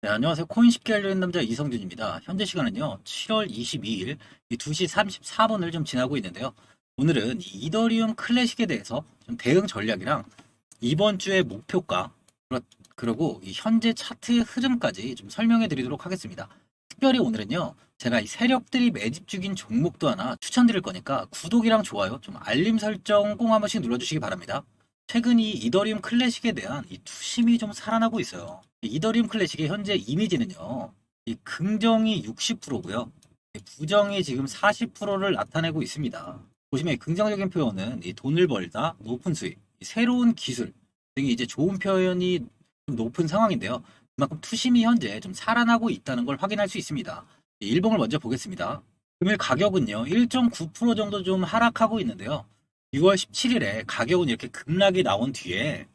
네, 안녕하세요. 코인 쉽게 알려는 남자 이성준입니다. 현재 시간은요, 7월 22일 2시 34분을 좀 지나고 있는데요. 오늘은 이 이더리움 클래식에 대해서 좀 대응 전략이랑 이번 주의 목표가, 그리고 이 현재 차트 흐름까지 좀 설명해 드리도록 하겠습니다. 특별히 오늘은요, 제가 이 세력들이 매집 중인 종목도 하나 추천드릴 거니까 구독이랑 좋아요, 좀 알림 설정 꼭 한 번씩 눌러주시기 바랍니다. 최근 이 이더리움 클래식에 대한 이 투심이 좀 살아나고 있어요. 이 이더리움 클래식의 현재 이미지는요. 이 긍정이 60%고요. 부정이 지금 40%를 나타내고 있습니다. 보시면 이 긍정적인 표현은 이 돈을 벌다, 높은 수익, 이 새로운 기술 등이 이제 좋은 표현이 좀 높은 상황인데요. 그만큼 투심이 현재 좀 살아나고 있다는 걸 확인할 수 있습니다. 이 일봉을 먼저 보겠습니다. 금일 가격은요, 1.9% 정도 좀 하락하고 있는데요. 6월 17일에 가격은 이렇게 급락이 나온 뒤에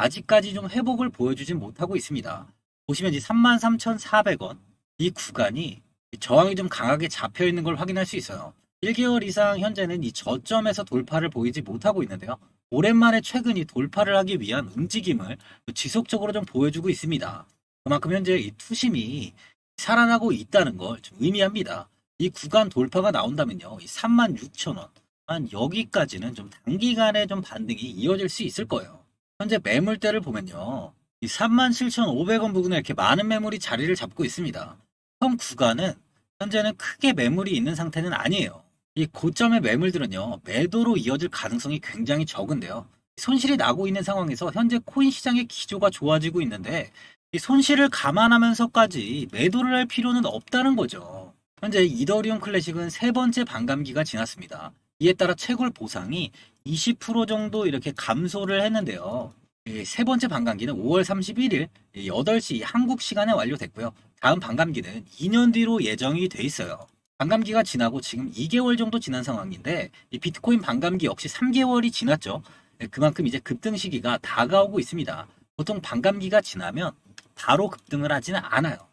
아직까지 좀 회복을 보여주진 못하고 있습니다. 보시면 이 33,400원 이 구간이 저항이 좀 강하게 잡혀 있는 걸 확인할 수 있어요. 1개월 이상 현재는 이 저점에서 돌파를 보이지 못하고 있는데요. 오랜만에 최근 이 돌파를 하기 위한 움직임을 지속적으로 좀 보여주고 있습니다. 그만큼 현재 이 투심이 살아나고 있다는 걸 좀 의미합니다. 이 구간 돌파가 나온다면요. 이 36,000원 한 여기까지는 좀 단기간에 좀 반등이 이어질 수 있을 거예요. 현재 매물대를 보면요. 이 37,500원 부근에 이렇게 많은 매물이 자리를 잡고 있습니다. 현 구간은 현재는 크게 매물이 있는 상태는 아니에요. 이 고점의 매물들은요. 매도로 이어질 가능성이 굉장히 적은데요. 손실이 나고 있는 상황에서 현재 코인 시장의 기조가 좋아지고 있는데 이 손실을 감안하면서까지 매도를 할 필요는 없다는 거죠. 현재 이더리움 클래식은 세 번째 반감기가 지났습니다. 이에 따라 채굴 보상이 20% 정도 이렇게 감소를 했는데요. 이세 번째 반감기는 5월 31일 8시 한국 시간에 완료됐고요. 다음 반감기는 2년 뒤로 예정이 돼 있어요. 반감기가 지나고 지금 2개월 정도 지난 상황인데 이 비트코인 반감기 역시 3개월이 지났죠. 네, 그만큼 이제 급등 시기가 다가오고 있습니다. 보통 반감기가 지나면 바로 급등을 하지는 않아요.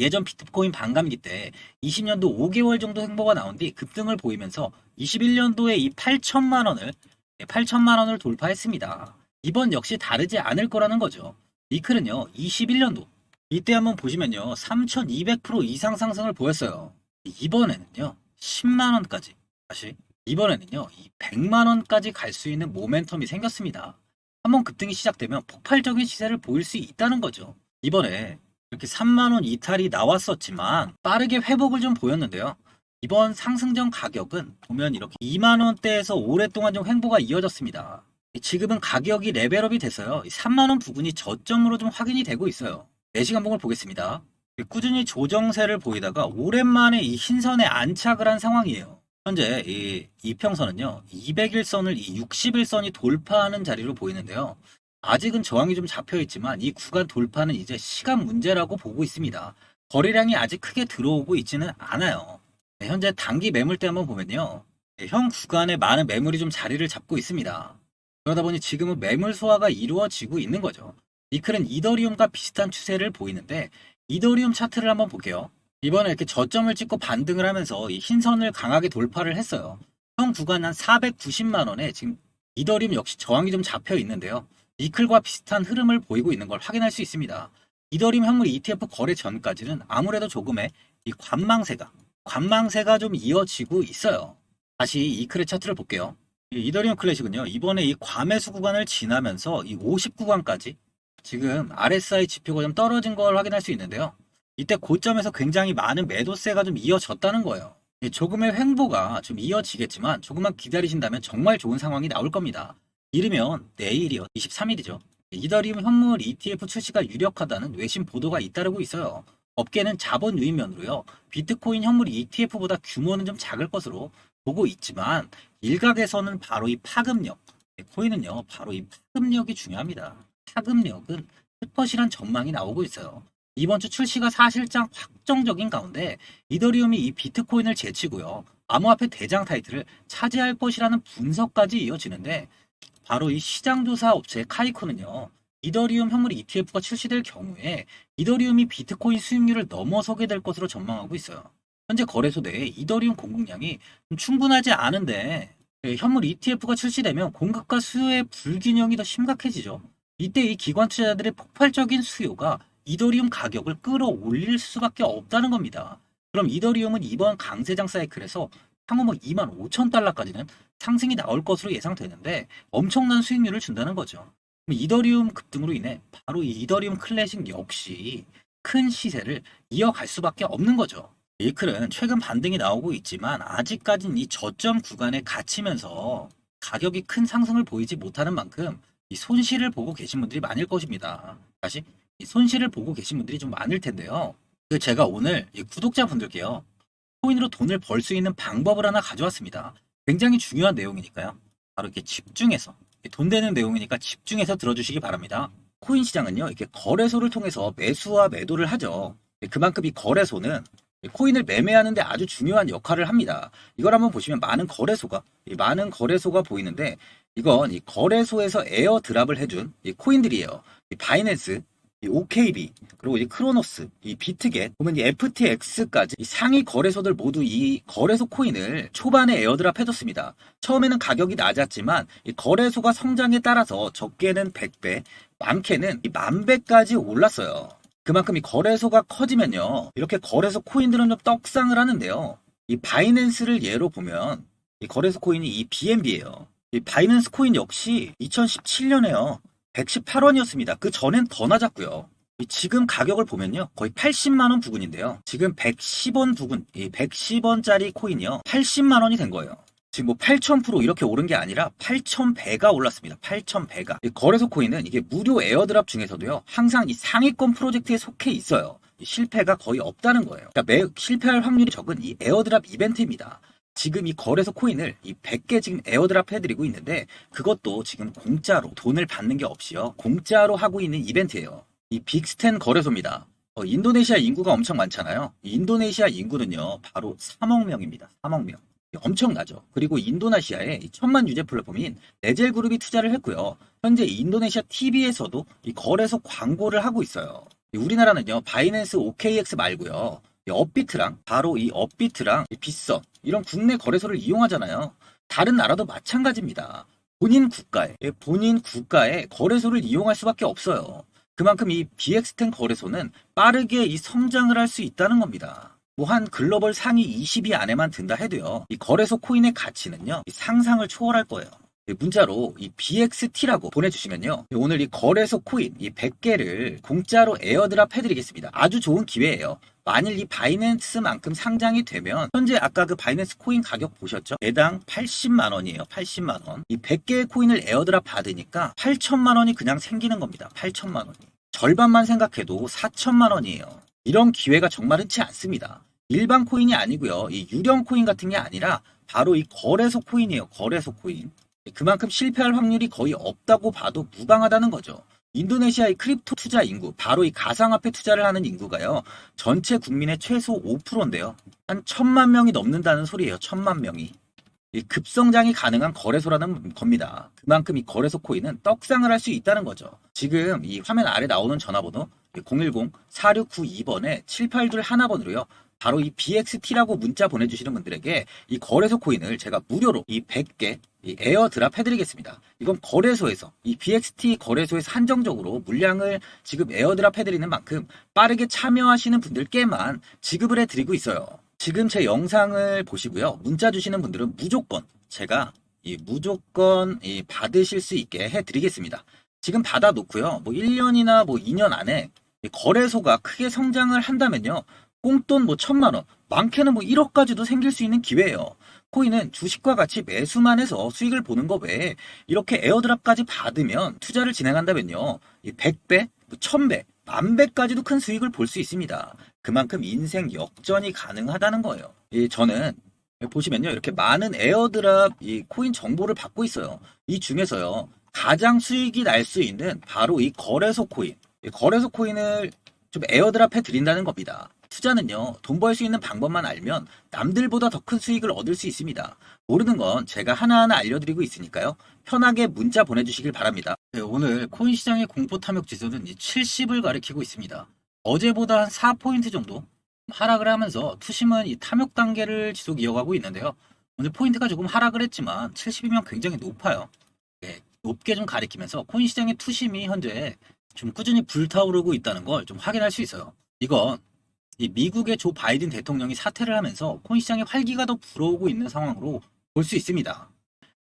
예전 비트코인 반감기 때 20년도 5개월 정도 행보가 나온 뒤 급등을 보이면서 21년도에 이 8천만 원을 8천만 원을 돌파했습니다. 이번 역시 다르지 않을 거라는 거죠. 이클은요 21년도 이때 한번 보시면요 3,200% 이상 상승을 보였어요. 이번에는요 10만 원까지 다시 이번에는요 이 100만 원까지 갈 수 있는 모멘텀이 생겼습니다. 한번 급등이 시작되면 폭발적인 시세를 보일 수 있다는 거죠. 이번에 이렇게 3만원 이탈이 나왔었지만 빠르게 회복을 좀 보였는데요. 이번 상승전 가격은 보면 이렇게 2만원대에서 오랫동안 좀 횡보가 이어졌습니다. 지금은 가격이 레벨업이 돼서요. 3만원 부근이 저점으로 좀 확인이 되고 있어요. 4시간봉을 보겠습니다. 꾸준히 조정세를 보이다가 오랜만에 이 흰선에 안착을 한 상황이에요. 현재 이 이평선은요. 200일선을 이 60일선이 돌파하는 자리로 보이는데요. 아직은 저항이 좀 잡혀 있지만 이 구간 돌파는 이제 시간 문제라고 보고 있습니다. 거래량이 아직 크게 들어오고 있지는 않아요. 네, 현재 단기 매물대 한번 보면요. 네, 현 구간에 많은 매물이 좀 자리를 잡고 있습니다. 그러다 보니 지금은 매물 소화가 이루어지고 있는 거죠. 이클은 이더리움과 비슷한 추세를 보이는데 이더리움 차트를 한번 볼게요. 이번에 이렇게 저점을 찍고 반등을 하면서 이 흰선을 강하게 돌파를 했어요. 현 구간 한 490만 원에 지금 이더리움 역시 저항이 좀 잡혀 있는데요. 니클과 비슷한 흐름을 보이고 있는 걸 확인할 수 있습니다. 이더리움 현물 ETF 거래 전까지는 아무래도 조금의 이 관망세가 관망세가 좀 이어지고 있어요. 다시 이클의 차트를 볼게요. 이 이더리움 클래식은요. 이번에 이 과매수 구간을 지나면서 이 50구간까지 지금 RSI 지표가 좀 떨어진 걸 확인할 수 있는데요. 이때 고점에서 굉장히 많은 매도세가 좀 이어졌다는 거예요. 이 조금의 횡보가 좀 이어지겠지만 조금만 기다리신다면 정말 좋은 상황이 나올 겁니다. 이르면 내일이요. 23일이죠. 이더리움 현물 ETF 출시가 유력하다는 외신 보도가 잇따르고 있어요. 업계는 자본 유입면으로요. 비트코인 현물 ETF보다 규모는 좀 작을 것으로 보고 있지만 일각에서는 바로 이 파급력, 네, 코인은요. 바로 이 파급력이 중요합니다. 파급력은 스퍼시란 전망이 나오고 있어요. 이번 주 출시가 사실상 확정적인 가운데 이더리움이 이 비트코인을 제치고요. 암호화폐 대장 타이틀을 차지할 것이라는 분석까지 이어지는데 바로 이 시장조사 업체 카이코는요. 이더리움 현물 ETF가 출시될 경우에 이더리움이 비트코인 수익률을 넘어서게 될 것으로 전망하고 있어요. 현재 거래소 내에 이더리움 공급량이 좀 충분하지 않은데 예, 현물 ETF가 출시되면 공급과 수요의 불균형이 더 심각해지죠. 이때 이 기관 투자자들의 폭발적인 수요가 이더리움 가격을 끌어올릴 수밖에 없다는 겁니다. 그럼 이더리움은 이번 강세장 사이클에서 향후 뭐 2만 5천 달러까지는 상승이 나올 것으로 예상되는데 엄청난 수익률을 준다는 거죠. 이더리움 급등으로 인해 바로 이 이더리움 클래식 역시 큰 시세를 이어갈 수밖에 없는 거죠. 일클은 최근 반등이 나오고 있지만 아직까지는 이 저점 구간에 갇히면서 가격이 큰 상승을 보이지 못하는 만큼 이 손실을 보고 계신 분들이 많을 것입니다. 다시 이 손실을 보고 계신 분들이 좀 많을 텐데요. 그 제가 오늘 이 구독자분들께요. 코인으로 돈을 벌 수 있는 방법을 하나 가져왔습니다. 굉장히 중요한 내용이니까요. 바로 이렇게 집중해서 돈 되는 내용이니까 집중해서 들어주시기 바랍니다. 코인 시장은요, 이렇게 거래소를 통해서 매수와 매도를 하죠. 그만큼 이 거래소는 코인을 매매하는데 아주 중요한 역할을 합니다. 이걸 한번 보시면 많은 거래소가 이 많은 거래소가 보이는데 이건 이 거래소에서 에어 드랍을 해준 이 코인들이에요. 이 바이낸스, 이 OKB, 그리고 이 크로노스, 이 비트겟, 보면 이 FTX까지 이 상위 거래소들 모두 이 거래소 코인을 초반에 에어드랍 해줬습니다. 처음에는 가격이 낮았지만 이 거래소가 성장에 따라서 적게는 100배, 많게는 이 만배까지 올랐어요. 그만큼 이 거래소가 커지면요. 이렇게 거래소 코인들은 좀 떡상을 하는데요. 이 바이낸스를 예로 보면 이 거래소 코인이 이 BNB예요. 이 바이낸스 코인 역시 2017년에요. 118원이었습니다. 그 전엔 더 낮았고요. 이 지금 가격을 보면요. 거의 80만 원 부근인데요. 지금 110원 부근, 이 110원짜리 코인이요. 80만 원이 된 거예요. 지금 뭐 8,000% 이렇게 오른 게 아니라 8,000배가 올랐습니다. 8,000배가. 이 거래소 코인은 이게 무료 에어드랍 중에서도요. 항상 이 상위권 프로젝트에 속해 있어요. 이 실패가 거의 없다는 거예요. 그러니까 매 실패할 확률이 적은 이 에어드랍 이벤트입니다. 지금 이 거래소 코인을 이 100개 지금 에어드랍 해드리고 있는데 그것도 지금 공짜로 돈을 받는 게 없이요. 공짜로 하고 있는 이벤트예요. 이 빅스텐 거래소입니다. 어, 인도네시아 인구가 엄청 많잖아요. 이 인도네시아 인구는요. 바로 3억 명입니다. 3억 명. 엄청나죠. 그리고 인도네시아에 이 천만 유제 플랫폼인 네젤 그룹이 투자를 했고요. 현재 인도네시아 TV에서도 이 거래소 광고를 하고 있어요. 이 우리나라는요. 바이낸스 OKX 말고요. 이 업비트랑 바로 이 업비트랑 이 빗썸 이런 국내 거래소를 이용하잖아요. 다른 나라도 마찬가지입니다. 본인 국가에 예, 본인 국가의 거래소를 이용할 수밖에 없어요. 그만큼 이 BX10 거래소는 빠르게 이 성장을 할 수 있다는 겁니다. 뭐 한 글로벌 상위 20위 안에만 든다 해도요. 이 거래소 코인의 가치는요. 이 상상을 초월할 거예요. 이 문자로 이 BXT라고 보내주시면요. 오늘 이 거래소 코인 이 100개를 공짜로 에어드랍 해드리겠습니다. 아주 좋은 기회예요. 만일 이 바이낸스만큼 상장이 되면 현재 아까 그 바이낸스 코인 가격 보셨죠? 개당 80만 원이에요. 80만 원. 이 100개의 코인을 에어드랍 받으니까 8천만 원이 그냥 생기는 겁니다. 8천만 원이. 절반만 생각해도 4천만 원이에요. 이런 기회가 정말 흔치 않습니다. 일반 코인이 아니고요. 이 유령 코인 같은 게 아니라 바로 이 거래소 코인이에요. 거래소 코인. 그만큼 실패할 확률이 거의 없다고 봐도 무방하다는 거죠. 인도네시아의 크립토 투자 인구, 바로 이 가상화폐 투자를 하는 인구가요, 전체 국민의 최소 5%인데요. 한 천만 명이 넘는다는 소리예요. 천만 명이. 이 급성장이 가능한 거래소라는 겁니다. 그만큼 이 거래소 코인은 떡상을 할 수 있다는 거죠. 지금 이 화면 아래 나오는 전화번호 010-4692번에 782 하나번으로요. 바로 이 BXT라고 문자 보내주시는 분들에게 이 거래소 코인을 제가 무료로 이 100개 이 에어드랍 해드리겠습니다. 이건 거래소에서 이 BXT 거래소에서 한정적으로 물량을 지금 에어드랍 해드리는 만큼 빠르게 참여하시는 분들께만 지급을 해드리고 있어요. 지금 제 영상을 보시고요. 문자 주시는 분들은 무조건 제가 이 무조건 이 받으실 수 있게 해드리겠습니다. 지금 받아놓고요. 뭐 1년이나 뭐 2년 안에 이 거래소가 크게 성장을 한다면요. 꽁돈 뭐 천만 원, 많게는 뭐 1억까지도 생길 수 있는 기회예요. 코인은 주식과 같이 매수만 해서 수익을 보는 것 외에 이렇게 에어드랍까지 받으면 투자를 진행한다면요. 이 100배, 1000배, 만배까지도 큰 수익을 볼 수 있습니다. 그만큼 인생 역전이 가능하다는 거예요. 이 저는 보시면요. 이렇게 많은 에어드랍 이 코인 정보를 받고 있어요. 이 중에서요. 가장 수익이 날 수 있는 바로 이 거래소 코인. 이 거래소 코인을 좀 에어드랍 해 드린다는 겁니다. 투자는요, 돈 벌 수 있는 방법만 알면 남들보다 더 큰 수익을 얻을 수 있습니다. 모르는 건 제가 하나하나 알려드리고 있으니까요. 편하게 문자 보내주시길 바랍니다. 네, 오늘 코인 시장의 공포 탐욕 지수는 70을 가리키고 있습니다. 어제보다 한 4포인트 정도 하락을 하면서 투심은 이 탐욕 단계를 지속 이어가고 있는데요. 오늘 포인트가 조금 하락을 했지만 70이면 굉장히 높아요. 네, 높게 좀 가리키면서 코인 시장의 투심이 현재 좀 꾸준히 불타오르고 있다는 걸 좀 확인할 수 있어요. 이건 이 미국의 조 바이든 대통령이 사퇴를 하면서 코인 시장에 활기가 더 불어오고 있는 상황으로 볼 수 있습니다.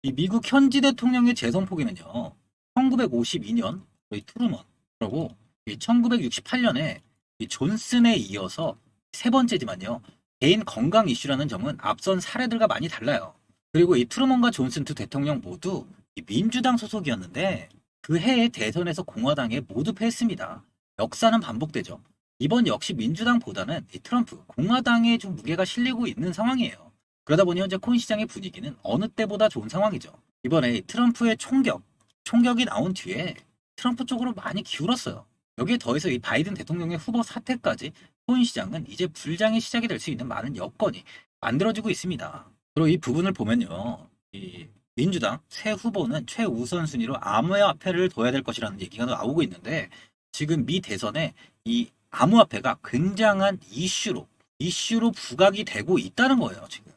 이 미국 현지 대통령의 재선 포기는요. 1952년 이 트루먼 그리고 1968년에 이 존슨에 이어서 세 번째지만요. 개인 건강 이슈라는 점은 앞선 사례들과 많이 달라요. 그리고 이 트루먼과 존슨 두 대통령 모두 이 민주당 소속이었는데 그 해의 대선에서 공화당에 모두 패했습니다. 역사는 반복되죠. 이번 역시 민주당보다는 이 트럼프, 공화당에 좀 무게가 실리고 있는 상황이에요. 그러다 보니 현재 코인 시장의 분위기는 어느 때보다 좋은 상황이죠. 이번에 이 트럼프의 총격, 총격이 나온 뒤에 트럼프 쪽으로 많이 기울었어요. 여기에 더해서 이 바이든 대통령의 후보 사태까지 코인 시장은 이제 불장의 시작이 될 수 있는 많은 여건이 만들어지고 있습니다. 그리고 이 부분을 보면요. 이 민주당 새 후보는 최우선 순위로 암호화폐를 둬야 될 것이라는 얘기가 나오고 있는데 지금 미 대선에 이 암호화폐가 굉장한 이슈로 이슈로 부각이 되고 있다는 거예요, 지금.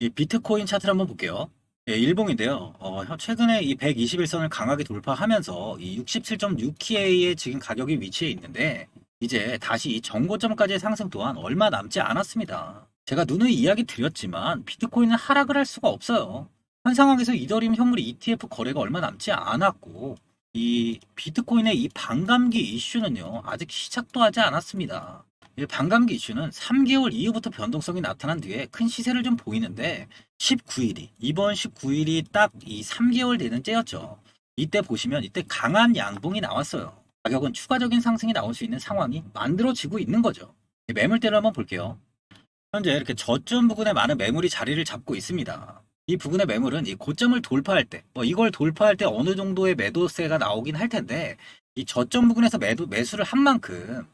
이 비트코인 차트를 한번 볼게요. 예, 일봉인데요. 어, 현- 최근에 이 121선을 강하게 돌파하면서 이 67.6K의 지금 가격이 위치해 있는데 이제 다시 이 정고점까지의 상승 또한 얼마 남지 않았습니다. 제가 누누이 이야기 드렸지만 비트코인은 하락을 할 수가 없어요. 현 상황에서 이더리움 현물 ETF 거래가 얼마 남지 않았고 이 비트코인의 이 반감기 이슈는요 아직 시작도 하지 않았습니다. 이 반감기 이슈는 3개월 이후부터 변동성이 나타난 뒤에 큰 시세를 좀 보이는데 19일이 이번 19일이 딱 이 3개월 되는 때였죠. 이때 보시면 이때 강한 양봉이 나왔어요. 가격은 추가적인 상승이 나올 수 있는 상황이 만들어지고 있는 거죠. 이 매물대를 한번 볼게요. 현재 이렇게 저점 부근에 많은 매물이 자리를 잡고 있습니다. 이 부근의 매물은 이 고점을 돌파할 때, 뭐 이걸 돌파할 때 어느 정도의 매도세가 나오긴 할 텐데, 이 저점 부근에서 매도, 매수를 한 만큼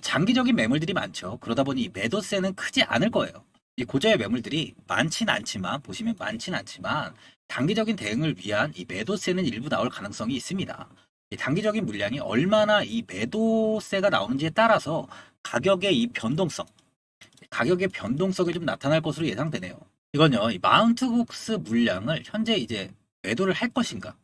장기적인 매물들이 많죠. 그러다 보니 이 매도세는 크지 않을 거예요. 이 고저의 매물들이 많진 않지만, 보시면 많진 않지만, 단기적인 대응을 위한 이 매도세는 일부 나올 가능성이 있습니다. 이 단기적인 물량이 얼마나 이 매도세가 나오는지에 따라서 가격의 이 변동성, 가격의 변동성이 좀 나타날 것으로 예상되네요. 이건요, 이 마운트국스 물량을 현재 이제 매도를 할 것인가,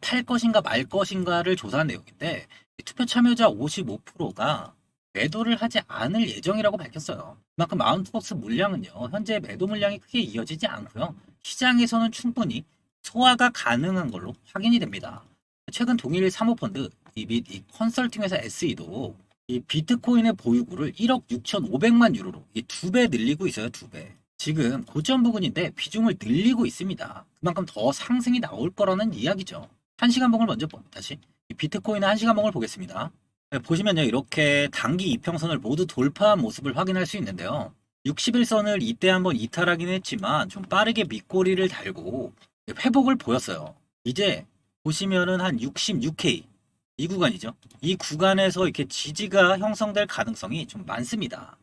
팔 것인가 말 것인가를 조사한 내용인데, 이 투표 참여자 55%가 매도를 하지 않을 예정이라고 밝혔어요. 그만큼 마운트박스 물량은요, 현재 매도 물량이 크게 이어지지 않고요, 시장에서는 충분히 소화가 가능한 걸로 확인이 됩니다. 최근 동일 사모펀드 이및이 컨설팅 회사 SE도 이 비트코인의 보유고를 1억 6,500만 유로로 이두배 늘리고 있어요, 두 배. 지금 고점 부근인데 비중을 늘리고 있습니다. 그만큼 더 상승이 나올 거라는 이야기죠. 한 시간 봉을 먼저 보- 다시 이 비트코인의 한 시간 봉을 보겠습니다. 네, 보시면요 이렇게 단기 이평선을 모두 돌파한 모습을 확인할 수 있는데요. 61선을 이때 한번 이탈하긴 했지만 좀 빠르게 밑꼬리를 달고 회복을 보였어요. 이제 보시면은 한 66K 이 구간이죠. 이 구간에서 이렇게 지지가 형성될 가능성이 좀 많습니다.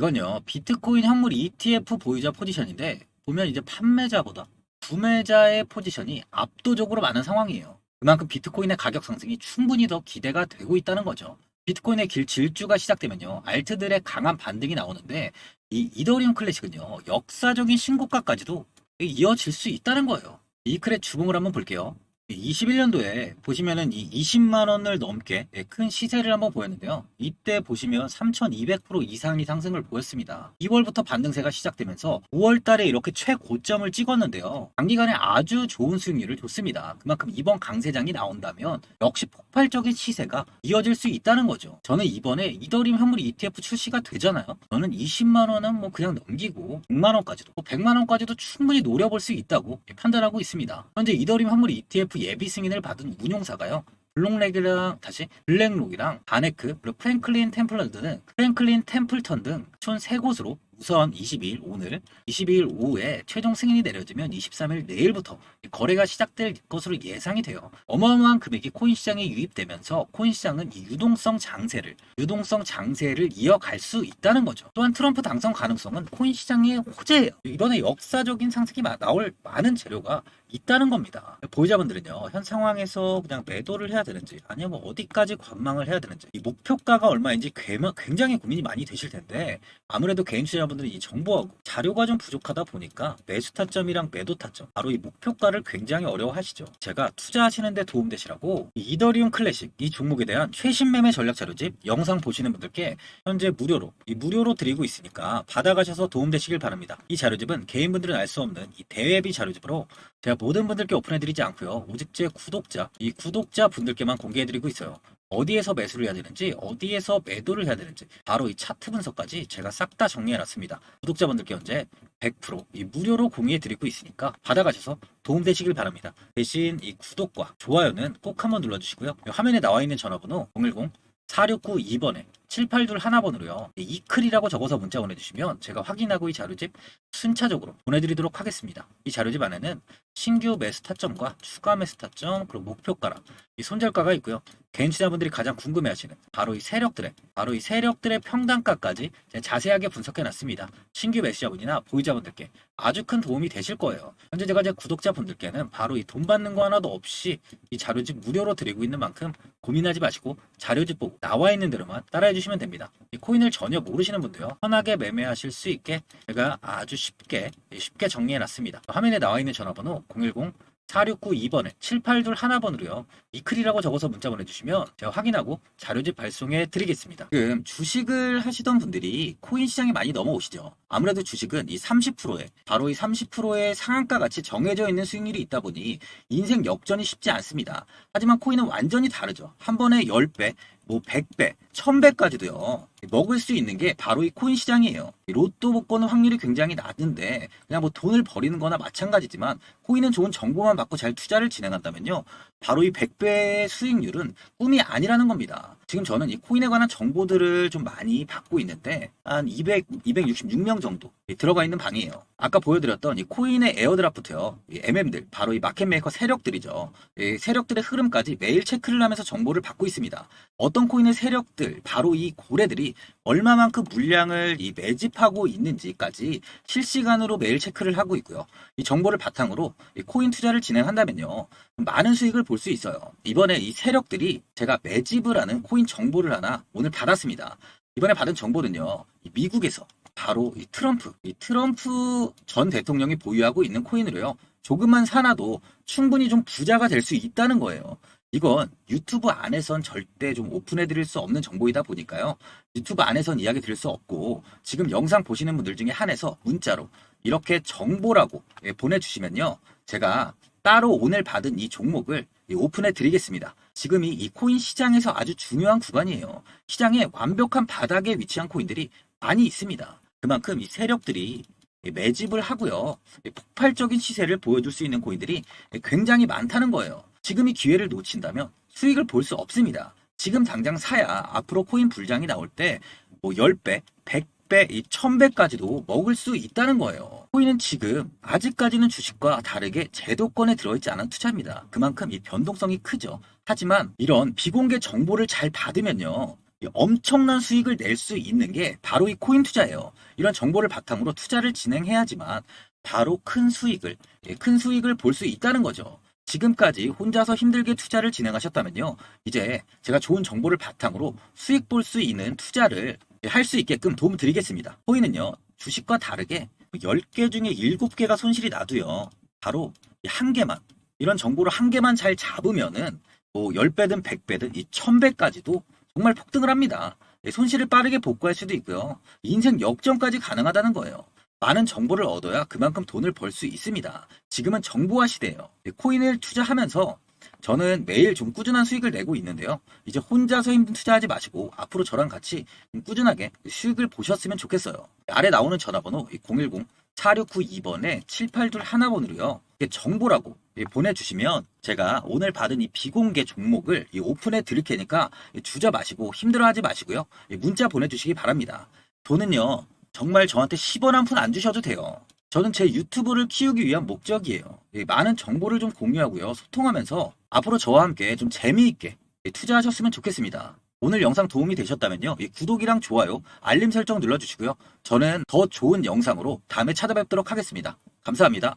이건요 비트코인 현물 ETF 보유자 포지션인데 보면 이제 판매자보다 구매자의 포지션이 압도적으로 많은 상황이에요. 그만큼 비트코인의 가격 상승이 충분히 더 기대가 되고 있다는 거죠. 비트코인의 길 질주가 시작되면요 알트들의 강한 반등이 나오는데 이 이더리움 클래식은요 역사적인 신고가까지도 이어질 수 있다는 거예요. 이 클의 주봉을 한번 볼게요. 21년도에 보시면은 이 20만 원을 넘게 예, 큰 시세를 한번 보였는데요. 이때 보시면 3,200% 이상의 상승을 보였습니다. 2월부터 반등세가 시작되면서 5월 달에 이렇게 최고점을 찍었는데요. 단기간에 아주 좋은 수익률을 줬습니다. 그만큼 이번 강세장이 나온다면 역시 폭발적인 시세가 이어질 수 있다는 거죠. 저는 이번에 이더림 현물 ETF 출시가 되잖아요. 저는 20만 원은 뭐 그냥 넘기고 100만 원까지도, 뭐 100만 원까지도 충분히 노려볼 수 있다고 판단하고 있습니다. 현재 이더림 현물 ETF 예비 승인을 받은 운용사가요. 블록렉이랑 다시 블랙록이랑 바네크 그리고 프랭클린 템플턴 프랭클린 템플턴 등 총 세 곳으로 우선 22일 오늘 22일 오후에 최종 승인이 내려지면 23일 내일부터 거래가 시작될 것으로 예상이 돼요. 어마어마한 금액이 코인 시장에 유입되면서 코인 시장은 이 유동성 장세를 유동성 장세를 이어갈 수 있다는 거죠. 또한 트럼프 당선 가능성은 코인 시장의 호재예요. 이번에 역사적인 상승이 마- 나올 많은 재료가 있다는 겁니다. 보유자분들은요, 현 상황에서 그냥 매도를 해야 되는지, 아니면 뭐 어디까지 관망을 해야 되는지, 이 목표가가 얼마인지 굉장히 고민이 많이 되실 텐데, 아무래도 개인 투자자분들이 이 정보하고 자료가 좀 부족하다 보니까 매수 타점이랑 매도 타점, 바로 이 목표가를 굉장히 어려워하시죠. 제가 투자하시는데 도움되시라고 이 이더리움 클래식 이 종목에 대한 최신 매매 전략 자료집 영상 보시는 분들께 현재 무료로 이 무료로 드리고 있으니까 받아가셔서 도움되시길 바랍니다. 이 자료집은 개인분들은 알 수 없는 이 대외비 자료집으로 제가 모든 분들께 오픈해드리지 않고요. 오직 제 구독자, 이 구독자 분들께만 공개해드리고 있어요. 어디에서 매수를 해야 되는지, 어디에서 매도를 해야 되는지, 바로 이 차트 분석까지 제가 싹 다 정리해놨습니다. 구독자분들께 현재 100%이 무료로 공유해드리고 있으니까 받아가셔서 도움되시길 바랍니다. 대신 이 구독과 좋아요는 꼭 한번 눌러주시고요. 화면에 나와 있는 전화번호 010 4692번에 7821번으로요. 이클이라고 적어서 문자 보내주시면 제가 확인하고 이 자료집 순차적으로 보내드리도록 하겠습니다. 이 자료집 안에는 신규 매수 타점과 추가 매수 타점 그리고 목표가랑 이 손절가가 있고요. 개인 투자분들이 가장 궁금해하시는 바로 이 세력들의 바로 이 세력들의 평단가까지 자세하게 분석해놨습니다. 신규 매수자분이나 보유자분들께 아주 큰 도움이 되실 거예요. 현재 제가 제 구독자분들께는 바로 이 돈 받는 거 하나도 없이 이 자료집 무료로 드리고 있는 만큼 고민하지 마시고 자료집 보고 나와 있는 대로만 따라해 주시면 됩니다. 이 코인을 전혀 모르시는 분도요 편하게 매매하실 수 있게 제가 아주 쉽게 쉽게 정리해 놨습니다. 화면에 나와 있는 전화번호 010 4692번에 7821번으로요. 이클이라고 적어서 문자 보내주시면 제가 확인하고 자료집 발송해 드리겠습니다. 지금 주식을 하시던 분들이 코인 시장에 많이 넘어오시죠. 아무래도 주식은 이 30%에 바로 이 30%의 상한가 같이 정해져 있는 수익률이 있다 보니 인생 역전이 쉽지 않습니다. 하지만 코인은 완전히 다르죠. 한 번에 10배, 뭐 100배, 1000배까지도요. 먹을 수 있는 게 바로 이 코인 시장이에요. 이 로또 복권은 확률이 굉장히 낮은데 그냥 뭐 돈을 버리는 거나 마찬가지지만 코인은 좋은 정보만 받고 잘 투자를 진행한다면요. 바로 이 100배의 수익률은 꿈이 아니라는 겁니다. 지금 저는 이 코인에 관한 정보들을 좀 많이 받고 있는데 한 200, 266명 정도 들어가 있는 방이에요. 아까 보여드렸던 이 코인의 에어드라프트요. 이 MM들, 바로 이 마켓메이커 세력들이죠. 이 세력들의 흐름까지 매일 체크를 하면서 정보를 받고 있습니다. 어떤 코인의 세력들, 바로 이 고래들이 얼마만큼 물량을 이 매집하고 있는지까지 실시간으로 매일 체크를 하고 있고요. 이 정보를 바탕으로 이 코인 투자를 진행한다면요. 많은 수익을 볼 수 있어요. 이번에 이 세력들이 제가 매집을 하는 코인 정보를 하나 오늘 받았습니다. 이번에 받은 정보는요. 이 미국에서 바로 이 트럼프, 이 트럼프 전 대통령이 보유하고 있는 코인으로요. 조금만 사놔도 충분히 좀 부자가 될 수 있다는 거예요. 이건 유튜브 안에선 절대 좀 오픈해 드릴 수 없는 정보이다 보니까요. 유튜브 안에선 이야기 드릴 수 없고 지금 영상 보시는 분들 중에 한해서 문자로 이렇게 정보라고 예, 보내주시면요. 제가 따로 오늘 받은 이 종목을 이 오픈해 드리겠습니다. 지금이 이 코인 시장에서 아주 중요한 구간이에요. 시장에 완벽한 바닥에 위치한 코인들이 많이 있습니다. 그만큼 이 세력들이 이 매집을 하고요. 이 폭발적인 시세를 보여줄 수 있는 코인들이 굉장히 많다는 거예요. 지금 이 기회를 놓친다면 수익을 볼 수 없습니다. 지금 당장 사야 앞으로 코인 불장이 나올 때 뭐 10배, 100배, 이 1000배까지도 먹을 수 있다는 거예요. 코인은 지금 아직까지는 주식과 다르게 제도권에 들어있지 않은 투자입니다. 그만큼 이 변동성이 크죠. 하지만 이런 비공개 정보를 잘 받으면요. 이 엄청난 수익을 낼 수 있는 게 바로 이 코인 투자예요. 이런 정보를 바탕으로 투자를 진행해야지만 바로 큰 수익을, 예, 큰 수익을 볼 수 있다는 거죠. 지금까지 혼자서 힘들게 투자를 진행하셨다면요. 이제 제가 좋은 정보를 바탕으로 수익 볼 수 있는 투자를 할 수 있게끔 도움 드리겠습니다. 코인은요, 주식과 다르게 10개 중에 7개가 손실이 나도요. 바로 이한 개만, 이런 정보를 한 개만 잘 잡으면은 뭐 10배든 100배든 이 1000배까지도 정말 폭등을 합니다. 예, 손실을 빠르게 복구할 수도 있고요. 인생 역전까지 가능하다는 거예요. 많은 정보를 얻어야 그만큼 돈을 벌 수 있습니다. 지금은 정보화 시대예요. 예, 코인을 투자하면서 저는 매일 좀 꾸준한 수익을 내고 있는데요. 이제 혼자서 힘든 투자하지 마시고 앞으로 저랑 같이 좀 꾸준하게 수익을 보셨으면 좋겠어요. 아래 나오는 전화번호 010 4692번에 7821번으로요. 정보라고 예, 보내주시면 제가 오늘 받은 이 비공개 종목을 이 오픈해 드릴 테니까 주저 마시고 힘들어하지 마시고요. 예, 문자 보내주시기 바랍니다. 돈은요 정말 저한테 10원 한 푼 안 주셔도 돼요. 저는 제 유튜브를 키우기 위한 목적이에요. 예, 많은 정보를 좀 공유하고요. 소통하면서 앞으로 저와 함께 좀 재미있게 예, 투자하셨으면 좋겠습니다. 오늘 영상 도움이 되셨다면요. 이 구독이랑 좋아요, 알림 설정 눌러주시고요. 저는 더 좋은 영상으로 다음에 찾아뵙도록 하겠습니다. 감사합니다.